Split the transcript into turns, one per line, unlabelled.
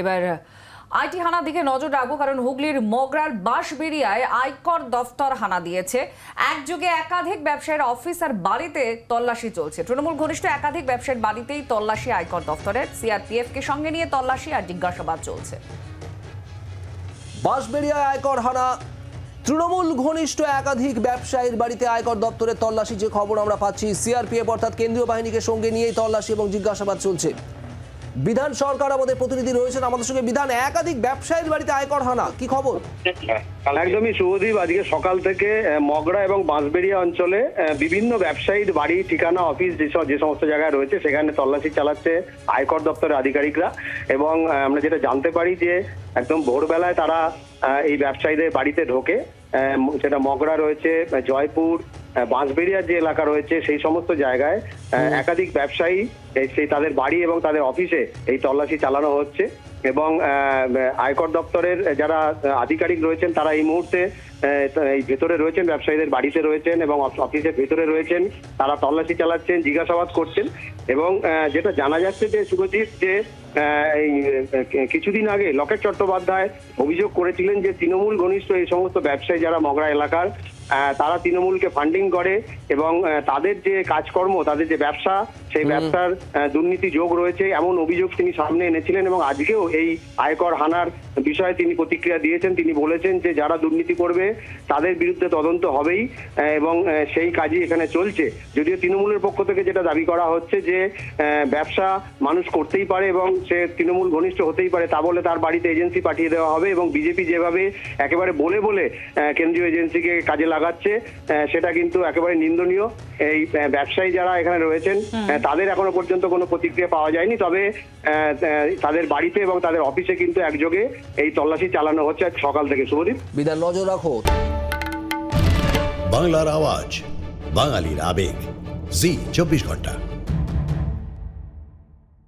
এবার, আইটি হানা দিকে নজর রাখব, কারণ হুগলির মগরার বাঁশবেড়িয়ায় আয়কর দফতর হানা দিয়েছে। একযোগে একাধিক ব্যবসায়ীর অফিস আর বাড়িতে তল্লাশি চলছে। তৃণমূল ঘনিষ্ঠ একাধিক ব্যবসায়ীর বাড়িতেই তল্লাশি আয়কর দফতরের। সিআরপিএফ কে সঙ্গে নিয়ে তল্লাশি আর জিজ্ঞাসাবাদ চলছে।
বাঁশবেড়িয়ায় আয়কর হানা। তৃণমূল ঘনিষ্ঠ একাধিক ব্যবসায়ীর বাড়িতে আয়কর দপ্তরের তল্লাশি, যে খবর আমরা পাচ্ছি, সিআরপিএফ অর্থাৎ কেন্দ্রীয় বাহিনীকে সঙ্গে নিয়েই তল্লাশি এবং জিজ্ঞাসাবাদ চলছে। বিধান সরকার আমাদের প্রতিনিধি রয়েছেন। আমাদের সঙ্গে বিধান একাধিক ব্যবসায়ীর বাড়িতে আয়কর হানা। কি খবর?
একদমই শুভদীপ আজকে সকাল থেকে মগরা এবং বাঁশবেড়িয়া অঞ্চলে বিভিন্ন ব্যবসায়ীর বাড়ি ঠিকানা অফিস যে সব- যে সমস্ত জায়গায় রয়েছে সেখানে তল্লাশি চালাচ্ছে আয়কর দপ্তরের আধিকারিকরা। এবং আমরা যেটা জানতে পারি যে একদম ভোরবেলায় তারা এই ব্যবসায়ীদের বাড়িতে ঢোকে। সেটা মগরা রয়েছে জয়পুর বাঁশবেড়িয়ার যে এলাকা রয়েছে সেই সমস্ত জায়গায় একাধিক ব্যবসায়ী সেই তাদের বাড়ি এবং তাদের অফিসে এই তল্লাশি চালানো হচ্ছে এবং আয়কর দপ্তরের যারা আধিকারিক রয়েছেন তারা এই মুহূর্তে এই ভেতরে রয়েছেন ব্যবসায়ীদের বাড়িতে রয়েছেন এবং অফিসের ভেতরে রয়েছেন তারা তল্লাশি চালাচ্ছেন জিজ্ঞাসাবাদ করছেন এবং যেটা জানা যাচ্ছে যে সুরজিৎ যে এই কিছুদিন আগে লকেট চট্টোপাধ্যায় অভিযোগ করেছিলেন যে তৃণমূল ঘনিষ্ঠ এই সমস্ত ব্যবসায়ী যারা মগরা এলাকার তারা তৃণমূলকে ফান্ডিং করে এবং তাদের যে কাজকর্ম তাদের যে ব্যবসা সেই ব্যবসার দুর্নীতি যোগ রয়েছে এমন অভিযোগ তিনি সামনে এনেছিলেন এবং আজকেও এই আয়কর হানার বিষয়ে তিনি প্রতিক্রিয়া দিয়েছেন। তিনি বলেছেন যে যারা দুর্নীতি করবে তাদের বিরুদ্ধে তদন্ত হবেই এবং সেই কাজই এখানে চলছে। যদিও তৃণমূলের পক্ষ থেকে যেটা দাবি করা হচ্ছে যে ব্যবসা মানুষ করতেই পারে এবং সে তৃণমূল ঘনিষ্ঠ হতেই পারে তা বলে তার বাড়িতে এজেন্সি পাঠিয়ে দেওয়া হবে এবং বিজেপি যেভাবে একেবারে বলে বলে কেন্দ্রীয় এজেন্সিকে কাজে লাগাচ্ছে সেটা কিন্তু একেবারে নিন্দনীয়। এই ব্যবসায়ী যারা এখানে রয়েছেন তাদের এখনও পর্যন্ত কোনো প্রতিক্রিয়া পাওয়া যায়নি। তবে তাদের বাড়িতে এবং তাদের অফিসে কিন্তু একযোগে এই তল্লাশি চালানো হচ্ছে সকাল থেকে। শুভদীপ?
বিদায় নজর রাখো।
বাংলার আওয়াজ বাঙালির আবেগ। জি চব্বিশ ঘণ্টা।